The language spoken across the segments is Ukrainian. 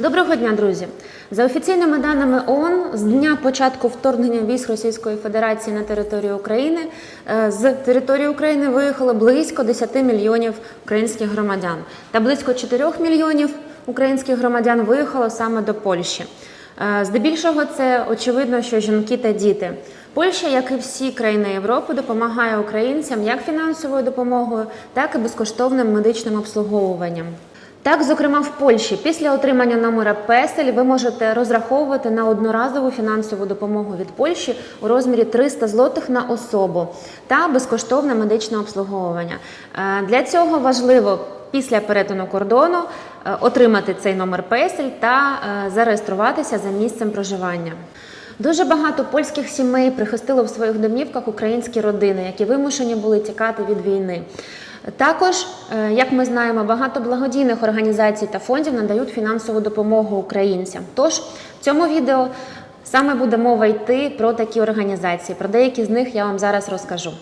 Доброго дня, друзі! За офіційними даними ООН, з дня початку вторгнення військ Російської Федерації на територію України е, з території України виїхало близько 10 мільйонів українських громадян, та близько 4 мільйонів українських громадян виїхало саме до Польщі. Е, Здебільшого це очевидно, що жінки та діти. Польща, як і всі країни Європи, допомагає українцям як фінансовою допомогою, так і безкоштовним медичним обслуговуванням. Так, зокрема, в Польщі після отримання номера песель ви можете розраховувати на одноразову фінансову допомогу від Польщі у розмірі 300 злотих на особу та безкоштовне медичне обслуговування. Е, Для цього важливо після перетину кордону е, отримати цей номер песель та е, зареєструватися за місцем проживання. Дуже багато польських сімей прихистило в своїх домівках українські родини, які вимушені були тікати від війни. Також, е, як ми знаємо, багато благодійних організацій та фондів надають фінансову допомогу українцям. Тож в цьому відео саме буде мова йти про такі організації. Про деякі з них я вам зараз розкажу.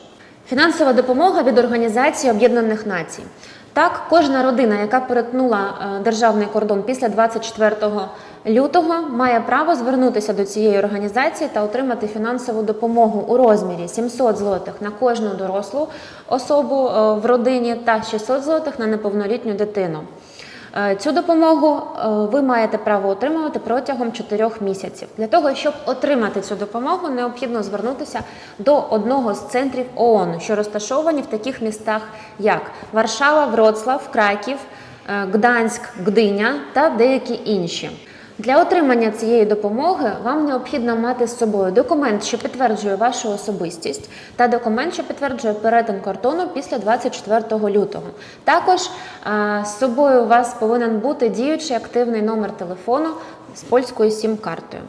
Фінансова допомога від Організації Об'єднаних Націй. Так, кожна родина, яка перетнула е, державний кордон після 24 лютого, має право звернутися до цієї організації та отримати фінансову допомогу у розмірі 700 злотих на кожну дорослу особу е, в родині та 600 злотих на неповнолітню дитину. Е, Цю допомогу е, ви маєте право отримувати протягом 4 місяців. Для того, щоб отримати цю допомогу, необхідно звернутися до одного з центрів ООН, що розташовані в таких містах, як Варшава, Вроцлав, Краків, е, Гданськ, Гдиня та деякі інші. Для отримання цієї допомоги вам необхідно мати з собою документ, що підтверджує вашу особистість, та документ, що підтверджує перетин кордону після 24 лютого. Також з собою у вас повинен бути діючий активний номер телефону з польською сім-картою.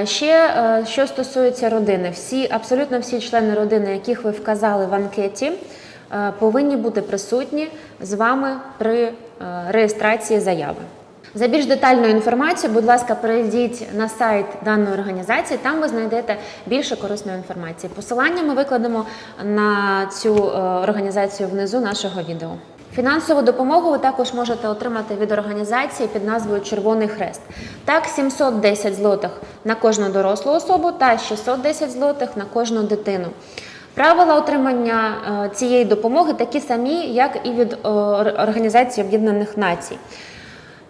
Е, Ще е, що стосується родини, всі абсолютно всі члени родини, яких ви вказали в анкеті, е, повинні бути присутні з вами при реєстрації заяви. За більш детальною інформацією, будь ласка, перейдіть на сайт даної організації. Там ви знайдете більше корисної інформації. Посилання ми викладемо на цю е, організацію внизу нашого відео. Фінансову допомогу ви також можете отримати від організації під назвою Червоний Хрест. Так, 710 злотих на кожну дорослу особу та 610 злотих на кожну дитину. Правила отримання е, цієї допомоги такі самі, як і від е, Організації Об'єднаних Націй.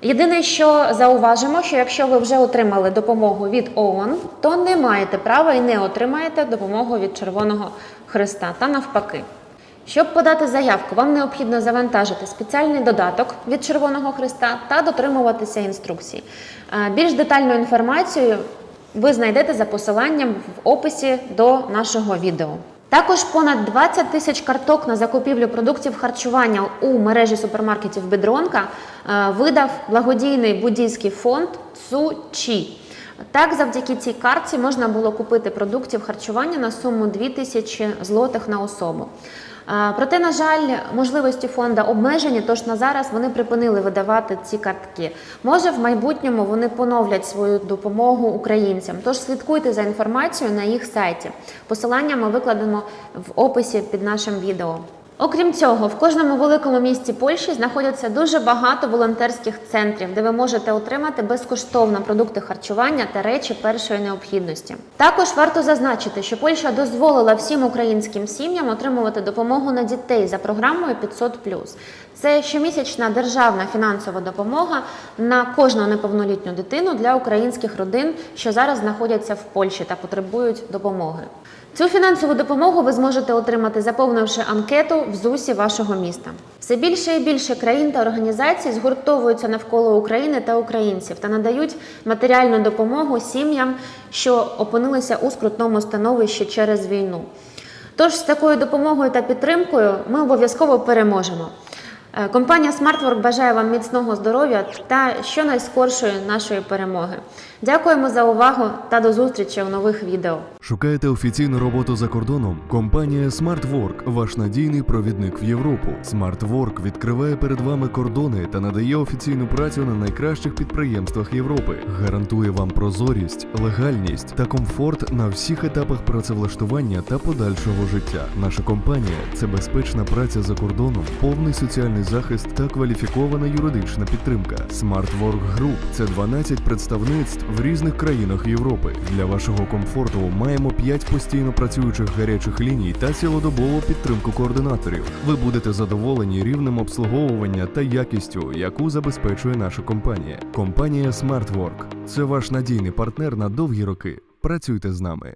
Єдине, що зауважимо, що якщо ви вже отримали допомогу від ООН, то не маєте права і не отримаєте допомогу від Червоного Христа та навпаки. Щоб подати заявку, вам необхідно завантажити спеціальний додаток від Червоного Христа та дотримуватися інструкцій. Е, Більш детальну інформацію ви знайдете за посиланням в описі до нашого відео. Також понад 20 тисяч карток на закупівлю продуктів харчування у мережі супермаркетів Бедронка е, видав благодійний буддійський фонд Цу-Чі. Так, завдяки цій картці можна було купити продуктів харчування на суму 2000 злотих на особу. Проте, на жаль, можливості фонду обмежені, тож на зараз вони припинили видавати ці картки. Може, в майбутньому вони поновлять свою допомогу українцям. Тож слідкуйте за інформацією на їх сайті. Посилання ми викладемо в описі під нашим відео. Окрім цього, в кожному великому місті Польщі знаходяться дуже багато волонтерських центрів, де ви можете отримати безкоштовно продукти харчування та речі першої необхідності. Також варто зазначити, що Польща дозволила всім українським сім'ям отримувати допомогу на дітей за програмою 500+. Це щомісячна державна фінансова допомога на кожну неповнолітню дитину для українських родин, що зараз знаходяться в Польщі та потребують допомоги. Цю фінансову допомогу ви зможете отримати, заповнивши анкету в ЗУСі вашого міста. Все більше і більше країн та організацій згуртовуються навколо України та українців та надають матеріальну допомогу сім'ям, що опинилися у скрутному становищі через війну. Тож з такою допомогою та підтримкою ми обов'язково переможемо. Е, Компанія SmartWork бажає вам міцного здоров'я та щонайскоршої нашої перемоги. Дякуємо за увагу та до зустрічі у нових відео. Шукаєте офіційну роботу за кордоном? Компанія SmartWork – ваш надійний провідник в Європу. SmartWork відкриває перед вами кордони та надає офіційну працю на найкращих підприємствах Європи. Гарантує вам прозорість, легальність та комфорт на всіх етапах працевлаштування та подальшого життя. Наша компанія це безпечна праця за кордоном, повний соціальний захист та кваліфікована юридична підтримка. SmartWork Group – це 12 представництв в різних країнах Європи. Для вашого комфорту маємо 5 постійно працюючих гарячих ліній та цілодобову підтримку координаторів. Ви будете задоволені рівнем обслуговування та якістю, яку забезпечує наша компанія. Компанія SmartWork – це ваш надійний партнер на довгі роки. Працюйте з нами.